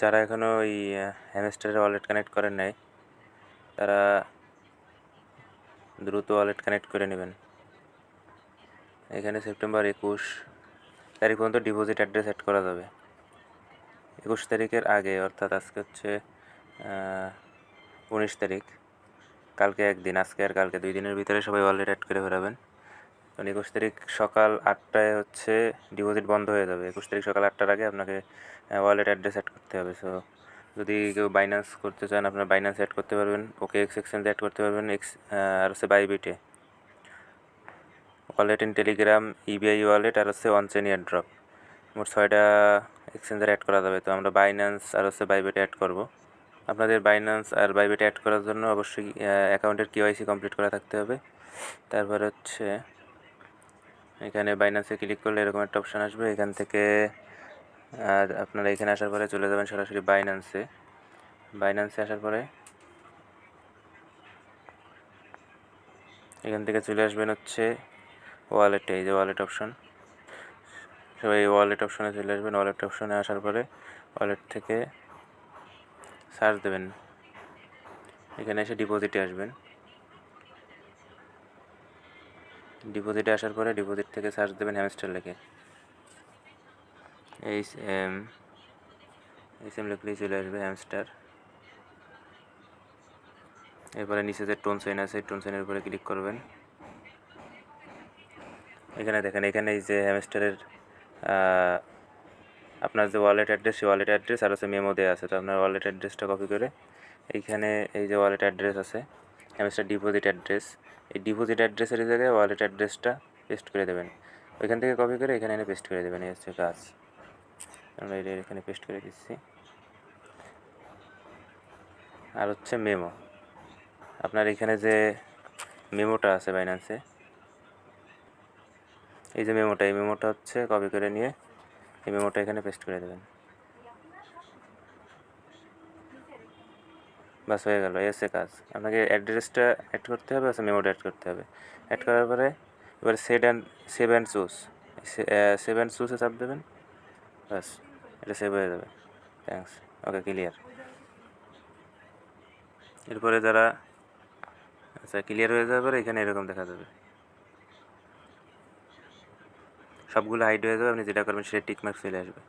যারা এখনও ওই হ্যামস্টারের ওয়ালেট কানেক্ট করেন নাই, তারা দ্রুত ওয়ালেট কানেক্ট করে নেবেন। এখানে সেপ্টেম্বর একুশ তারিখ পর্যন্ত ডিপোজিট অ্যাড্রেস অ্যাড করা যাবে। একুশ তারিখের আগে, অর্থাৎ আজকে হচ্ছে উনিশ তারিখ। কালকে একদিন, আজকে আর কালকে দুই দিনের ভিতরে সবাই ওয়ালেট অ্যাড করে ফেরাবেন। কারণ একুশ তারিখ সকাল আটটায় হচ্ছে ডিপোজিট বন্ধ হয়ে যাবে। একুশ তারিখ সকাল আটটার আগে আপনাকে ওয়ালেট অ্যাড্রেস অ্যাড করতে হবে। সো যদি কেউ বাইন্যান্স করতে চান, আপনার বাইন্যান্স অ্যাড করতে পারবেন। ওকে এক্স এক্সচেঞ্জ অ্যাড করতে পারবেন। এক্স আর হচ্ছে বাইবিটে ওয়ালেট ইন টেলিগ্রাম ইবিআই ওয়ালেট আর হচ্ছে ওয়ান চেন ইয়ার ড্রপ মোট ছয়টা এক্সচেঞ্জার অ্যাড করা যাবে। তো আমরা বাইন্যান্স আর হচ্ছে বাইবেটে অ্যাড করব। আপনাদের বাইন্যান্স আর বাইবেটে অ্যাড করার জন্য অবশ্যই অ্যাকাউন্টের কেওয়াইসি কমপ্লিট করা থাকতে হবে। তারপর হচ্ছে এখানে বাইন্যান্সে ক্লিক করলে এরকম একটা অপশান আসবে। এখান থেকে, আর আপনারা এখানে আসার পরে চলে যাবেন সরাসরি বাইন্যান্সে বাইন্যান্সে আসার পরে এখান থেকে চলে আসবেন হচ্ছে ওয়ালেটে এই যে ওয়ালেট অপশন সবাই ওয়ালেট অপশনে চলে আসবেন। ওয়ালেট অপশনে আসার পরে ওয়ালেট থেকে সার্চ দেবেন। এখানে এসে ডিপোজিটে আসবেন। ডিপোজিটে আসার পরে ডিপোজিট থেকে সার্চ দেবেন হ্যামস্টার লেখে। এইচ এম এইচ এম লিখলেই চলে আসবে হ্যামস্টার। এরপরে নিচে যে টোন সাইন আছে, টোন সাইনের উপরে ক্লিক করবেন। এখানে দেখেন, এখানে এই যে হ্যামস্টারের আপনার যে ওয়ালেট অ্যাড্রেস, সেই ওয়ালেট অ্যাড্রেস আর হচ্ছে মেমো দেওয়া আছে। তো আপনার ওয়ালেট অ্যাড্রেসটা কপি করে এইখানে এই যে ওয়ালেট অ্যাড্রেস আছে হ্যামস্টার ডিপোজিট অ্যাড্রেস। এই ডিপোজিট অ্যাড্রেসের জায়গায় ওয়ালেট অ্যাড্রেসটা পেস্ট করে দেবেন। ওইখান থেকে কপি করে এখানে এনে পেস্ট করে দেবেন, এই হচ্ছে কাজ। আমরা এটা এখানে পেস্ট করে দিচ্ছি। আর হচ্ছে মেমো আপনার এখানে যে মেমোটা আছে বাইন্যান্সে এই যে মেমোটা এই মেমোটা হচ্ছে কপি করে নিয়ে এই মেমোটা এখানে পেস্ট করে দেবেন। বাস হয়ে গেল এসে কাজ। আপনাকে অ্যাড্রেসটা অ্যাড করতে হবে আচ্ছা মেমোটা অ্যাড করতে হবে। অ্যাড করার পরে এবার shed and save and choose save and চুজে চাপ দেবেন বাস এটা সেভ হয়ে যাবে। থ্যাংকস ওকে ক্লিয়ার এরপরে যারা আচ্ছা ক্লিয়ার হয়ে যাওয়ার পরে এখানে এরকম দেখা যাবে। সবগুলো হাইড হয়ে যাবে, আপনি যেটা করবেন সেটা টিকমার্ক চলে আসবে।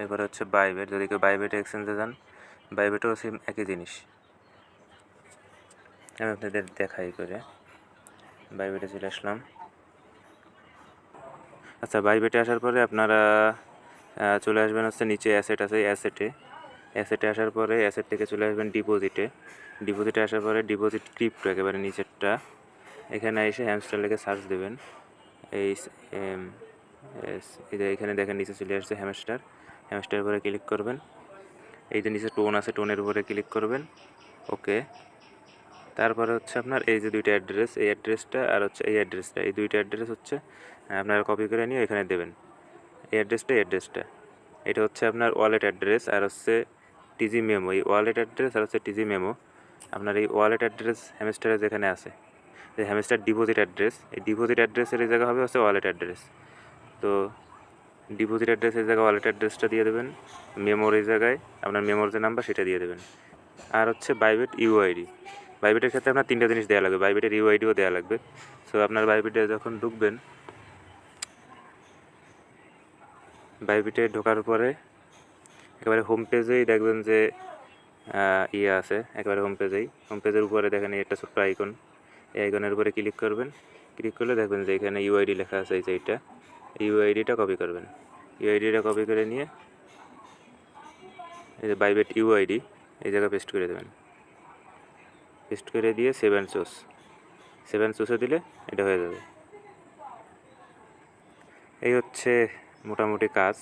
এরপরে হচ্ছে বাইবেট যদি কেউ বাইবেটে এক্সচেঞ্জে যান বাইবেটেও সেম একই জিনিস। আমি আপনাদের দেখাই করে। বাইবেটে চলে আসলাম। আচ্ছা বাইবেটে আসার পরে আপনারা চলে আসবেন হচ্ছে নিচে অ্যাসেট আছে অ্যাসেটে অ্যাসেটে আসার পরে অ্যাসেট থেকে চলে আসবেন ডিপোজিটে ডিপোজিটে আসার পরে ডিপোজিট ক্রিপ্টো একেবারে নিচেরটা। এখানে এসে হ্যামস্টার লেগে সার্চ দেবেন। এই এখানে দেখেন নিচে চলে আসছে হ্যামস্টার হ্যামস্টার উপরে ক্লিক করবেন। এই যে নিচে টোন আছে টোনের উপরে ক্লিক করবেন। ওকে তারপরে হচ্ছে আপনার এই যে দুইটা অ্যাড্রেস, এই অ্যাড্রেসটা আর হচ্ছে এই অ্যাড্রেসটা। এই দুইটা অ্যাড্রেস হচ্ছে আপনারা কপি করে নিয়ে এখানে দেবেন। এই অ্যাড্রেসটা এই অ্যাড্রেসটা। এটা হচ্ছে আপনার ওয়ালেট অ্যাড্রেস আর হচ্ছে টিজি মেমো এই ওয়ালেট অ্যাড্রেস আর হচ্ছে টিজি মেমো আপনার এই ওয়ালেট অ্যাড্রেস হ্যামস্টারে যেখানে আছে। যে হ্যামস্টার ডিপোজিট অ্যাড্রেস এই ডিপোজিট অ্যাড্রেসের এই জায়গা হবে হচ্ছে ওয়ালেট অ্যাড্রেস তো ডিপোজিট অ্যাড্রেস এই জায়গায় ওয়ালেট অ্যাড্রেসটা দিয়ে দেবেন। মেমোর এই জায়গায়, আপনার মেমোর যে নাম্বার সেটা দিয়ে দেবেন। আর হচ্ছে বাইবেট ইউআইডি বাইবেটের ক্ষেত্রে আপনার তিনটা জিনিস দেওয়া লাগবে বাইবেটের ইউআইডিও দেওয়া লাগবে। সো আপনার বাইবেটে যখন ঢুকবেন বাইবিটে ঢোকার পরে একেবারে হোম পেজেই দেখবেন যে ইয়ে আছে, একেবারে হোম পেজেই হোম পেজের উপরে দেখেন একটা ছোট্ট আইকন এই আইকনের উপরে ক্লিক করবেন। ক্লিক করলে দেখবেন যে এখানে ইউআইডি লেখা আছে এই যে এইটা ইউআইডিটা কপি করবেন। ইউআইডিটা কপি করে নিয়ে, এই যে বাইবেট ইউআইডি এই জায়গায় পেস্ট করে দেবেন। পেস্ট করে দিয়ে সেভেন সোস সেভেন সোসে দিলে এটা হয়ে যাবে। এই হচ্ছে মোটামুটি কাজ।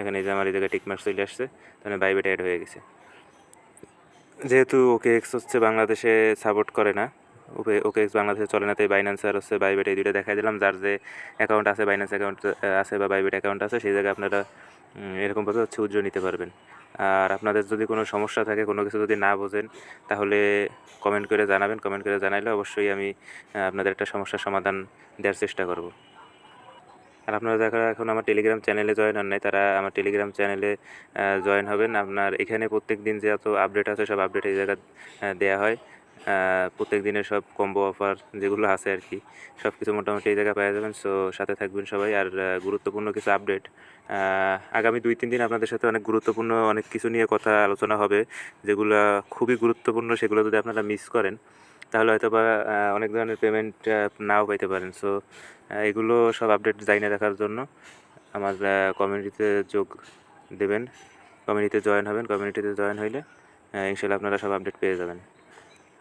এখানে যে আমার এই জায়গায় টিকমার্ক চলে আসছে, তাহলে বাইবেট অ্যাড হয়ে গেছে। যেহেতু ওকে এক্স হচ্ছে বাংলাদেশে সাপোর্ট করে না, ওকে ওকে এক্স বাংলাদেশে চলে না, তাই বাইন্যান্স আর হচ্ছে বাইবেট এই দুইটা দেখাই দিলাম। যার যে অ্যাকাউন্ট আছে বাইন্যান্স অ্যাকাউন্ট আছে বা বাইবেট অ্যাকাউন্ট আছে, সেই জায়গায় আপনারা এরকমভাবে হচ্ছে উজ্জ্বল নিতে পারবেন। আর আপনাদের যদি কোনো সমস্যা থাকে, কোনো কিছু যদি না বোঝেন, তাহলে কমেন্ট করে জানাবেন। কমেন্ট করে জানাইলে অবশ্যই আমি আপনাদের একটা সমস্যার সমাধান দেওয়ার চেষ্টা করব। আর আপনারা যারা এখন আমার টেলিগ্রাম চ্যানেলে জয়েন হন নাই, তারা আমার টেলিগ্রাম চ্যানেলে জয়েন হবেন। আপনার এখানে প্রত্যেক দিন যে এত আপডেট আছে, সব আপডেট এই জায়গায় দেওয়া হয়। প্রত্যেক দিনের সব কম্বো অফার যেগুলো আছে আর কি সব কিছু মোটামুটি এই জায়গায় পেয়ে যাবেন। সো সাথে থাকবেন সবাই। আর গুরুত্বপূর্ণ কিছু আপডেট আগামী দুই, তিন দিন আপনাদের সাথে অনেক গুরুত্বপূর্ণ অনেক কিছু নিয়ে কথা আলোচনা হবে, যেগুলো খুবই গুরুত্বপূর্ণ, সেগুলো যদি আপনারা মিস করেন, তাহলে হয়তো বা অনেক ধরনের পেমেন্ট নাও পাইতে পারেন। সো এগুলো সব আপডেট জানিয়ে রাখার জন্য আমার কমিউনিটিতে যোগ দেবেন। কমিউনিটিতে জয়েন হবেন। কমিউনিটিতে জয়েন হইলে ইনশাল্লাহ আপনারা সব আপডেট পেয়ে যাবেন।